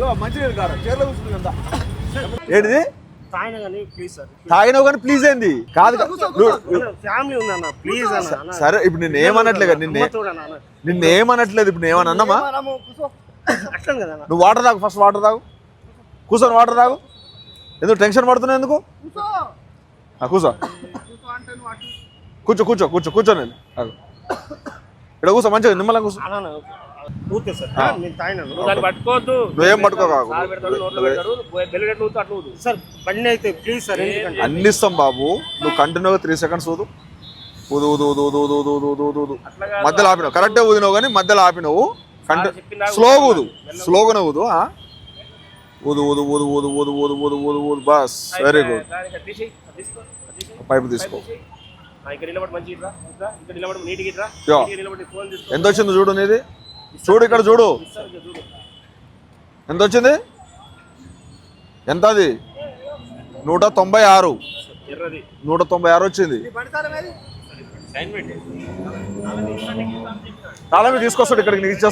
ఇగో మంచినీళ్ళు కాదు చీరలో కూర్చుంది కదా. ఏంటిది? తాగిన కానీ ప్లీజ్ సార్. తాగినావు కానీ ప్లీజ్ ఏంది? కాదు సరే ఇప్పుడు నిన్ను ఏమనట్లేదు కదా నిన్నే నిన్ను ఏమనట్లేదు ఇప్పుడు నేను అన్నామా? నువ్వు వాటర్ తాగు ఫస్ట్ వాటర్ తాగు. కూర్చొని వాటర్ తాగు. ఎందుకు టెన్షన్ పడుతున్నావు ఎందుకు? ఆ, కూర్చో. కూర్చో కూర్చో కూర్చో కూర్చో నేను. ఇక్కడ కూర్చో మంచిగా నిమ్మలం కూర్చో. ఊతే సార్ నేను తాగినాను నువ్వు దాన్ని పట్టుకోవద్దు నువ్వేం పట్టుకోకాకు సార్ పెడతాడు నోట్లో పెడతాడు బెల్లు గట్ల ఊతు అట్లా ఊదు సార్ బండి అయితే ప్లీజ్ సార్ ఎందుకంటే అన్ని ఇస్తాం బాబు నువ్వు కంటిన్యూగా త్రీ సెకండ్స్ ఊదు ఊదు ఊదు ఊదు ఊదు ఊదు ఊదు ఊదు ఊదు ఊదు. మధ్యలో ఆపినావు కరెక్టే ఊదినావు కానీ మధ్యలో ఆపినావు కంటి? స్లోగా ఊదు స్లోగానే ఊదు? ఊదు ఊదు ఊదు ఊదు ఊదు ఊదు ఊదు ఊదు ఊదు బస్ వెరీ గుడ్. పైపు తీసుకో ఎంత వచ్చింది చూడు నీది చూడు ఇక్కడ చూడు. ఎంత వచ్చింది ఎంత అది నూట తొంభై ఆరు. నూట తొంభై ఆరు వచ్చింది. సైన్ పెట్టి. తాళం తీసుకొస్తాడు ఇక్కడికి నీకు ఇచ్చేస్తాడు.